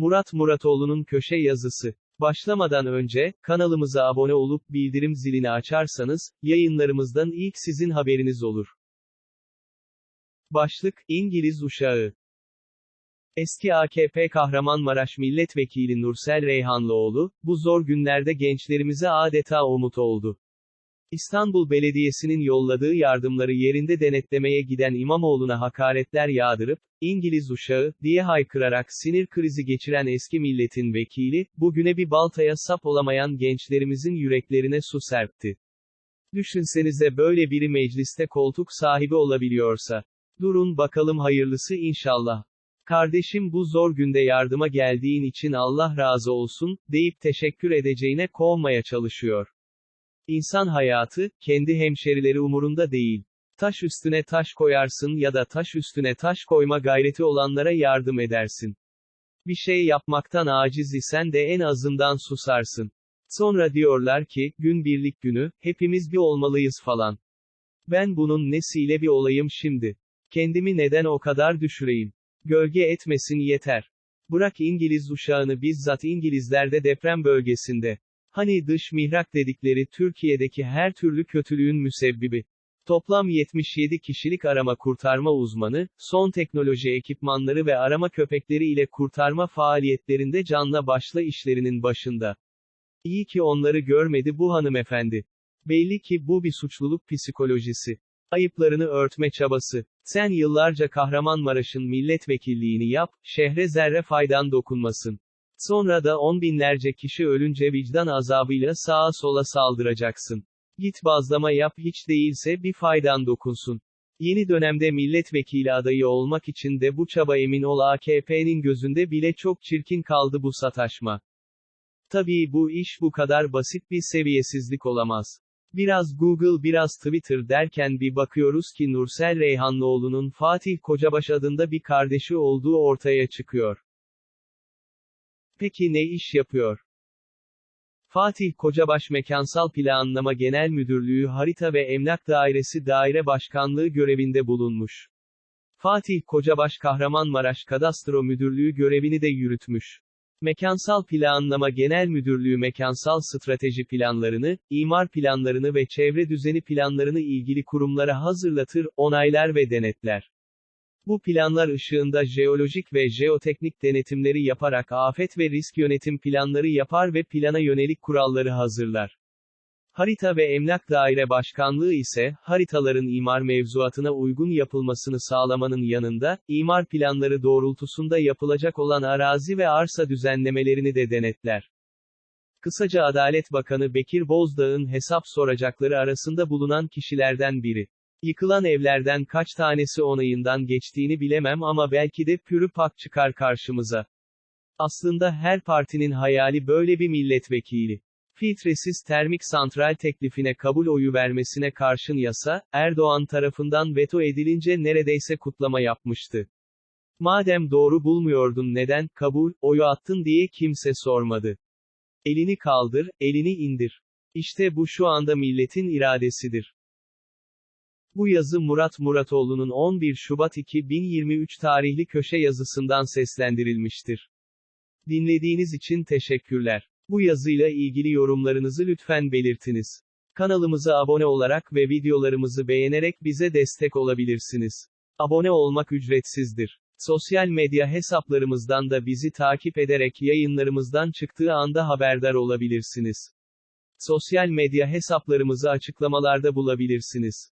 Murat Muratoğlu'nun köşe yazısı. Başlamadan önce, kanalımıza abone olup bildirim zilini açarsanız, yayınlarımızdan ilk sizin haberiniz olur. Başlık, İngiliz uşağı. Eski AKP Kahramanmaraş Milletvekili Nursel Reyhanlıoğlu, bu zor günlerde gençlerimize adeta umut oldu. İstanbul Belediyesi'nin yolladığı yardımları yerinde denetlemeye giden İmamoğlu'na hakaretler yağdırıp, İngiliz uşağı, diye haykırarak sinir krizi geçiren eski milletin vekili, bugüne bir baltaya sap olamayan gençlerimizin yüreklerine su serpti. Düşünsenize böyle biri mecliste koltuk sahibi olabiliyorsa. Durun bakalım hayırlısı inşallah. Kardeşim bu zor günde yardıma geldiğin için Allah razı olsun, deyip teşekkür edeceğine kovmaya çalışıyor. İnsan hayatı, kendi hemşerileri umurunda değil. Taş üstüne taş koyarsın ya da taş üstüne taş koyma gayreti olanlara yardım edersin. Bir şey yapmaktan aciz isen de en azından susarsın. Sonra diyorlar ki, gün birlik günü, hepimiz bir olmalıyız falan. Ben bunun nesiyle bir olayım şimdi? Kendimi neden o kadar düşüreyim? Gölge etmesin yeter. Bırak İngiliz uşağını bizzat İngilizlerde deprem bölgesinde. Hani dış mihrak dedikleri Türkiye'deki her türlü kötülüğün müsebbibi. Toplam 77 kişilik arama kurtarma uzmanı, son teknoloji ekipmanları ve arama köpekleri ile kurtarma faaliyetlerinde canla başla işlerinin başında. İyi ki onları görmedi bu hanımefendi. Belli ki bu bir suçluluk psikolojisi. Ayıplarını örtme çabası. Sen yıllarca Kahramanmaraş'ın milletvekilliğini yap, şehre zerre faydan dokunmasın. Sonra da on binlerce kişi ölünce vicdan azabıyla sağa sola saldıracaksın. Git bazlama yap hiç değilse bir faydan dokunsun. Yeni dönemde milletvekili adayı olmak için de bu çaba emin ol AKP'nin gözünde bile çok çirkin kaldı bu sataşma. Tabii bu iş bu kadar basit bir seviyesizlik olamaz. Biraz Google biraz Twitter derken bir bakıyoruz ki Nursel Reyhanlıoğlu'nun Fatih Kocabaş adında bir kardeşi olduğu ortaya çıkıyor. Peki ne iş yapıyor? Fatih Kocabaş Mekansal Planlama Genel Müdürlüğü Harita ve Emlak Dairesi Daire Başkanlığı görevinde bulunmuş. Fatih Kocabaş Kahramanmaraş Kadastro Müdürlüğü görevini de yürütmüş. Mekansal Planlama Genel Müdürlüğü mekansal strateji planlarını, imar planlarını ve çevre düzeni planlarını ilgili kurumlara hazırlatır, onaylar ve denetler. Bu planlar ışığında jeolojik ve jeoteknik denetimleri yaparak afet ve risk yönetim planları yapar ve plana yönelik kuralları hazırlar. Harita ve Emlak Daire Başkanlığı ise, haritaların imar mevzuatına uygun yapılmasını sağlamanın yanında, imar planları doğrultusunda yapılacak olan arazi ve arsa düzenlemelerini de denetler. Kısaca Adalet Bakanı Bekir Bozdağ'ın hesap soracakları arasında bulunan kişilerden biri. Yıkılan evlerden kaç tanesi onayından geçtiğini bilemem ama belki de pürü pak çıkar karşımıza. Aslında her partinin hayali böyle bir milletvekili. Filtresiz termik santral teklifine kabul oyu vermesine karşın yasa, Erdoğan tarafından veto edilince neredeyse kutlama yapmıştı. Madem doğru bulmuyordun neden, kabul, oyu attın diye kimse sormadı. Elini kaldır, elini indir. İşte bu şu anda milletin iradesidir. Bu yazı Murat Muratoğlu'nun 11 Şubat 2023 tarihli köşe yazısından seslendirilmiştir. Dinlediğiniz için teşekkürler. Bu yazıyla ilgili yorumlarınızı lütfen belirtiniz. Kanalımıza abone olarak ve videolarımızı beğenerek bize destek olabilirsiniz. Abone olmak ücretsizdir. Sosyal medya hesaplarımızdan da bizi takip ederek yayınlarımızdan çıktığı anda haberdar olabilirsiniz. Sosyal medya hesaplarımızı açıklamalarda bulabilirsiniz.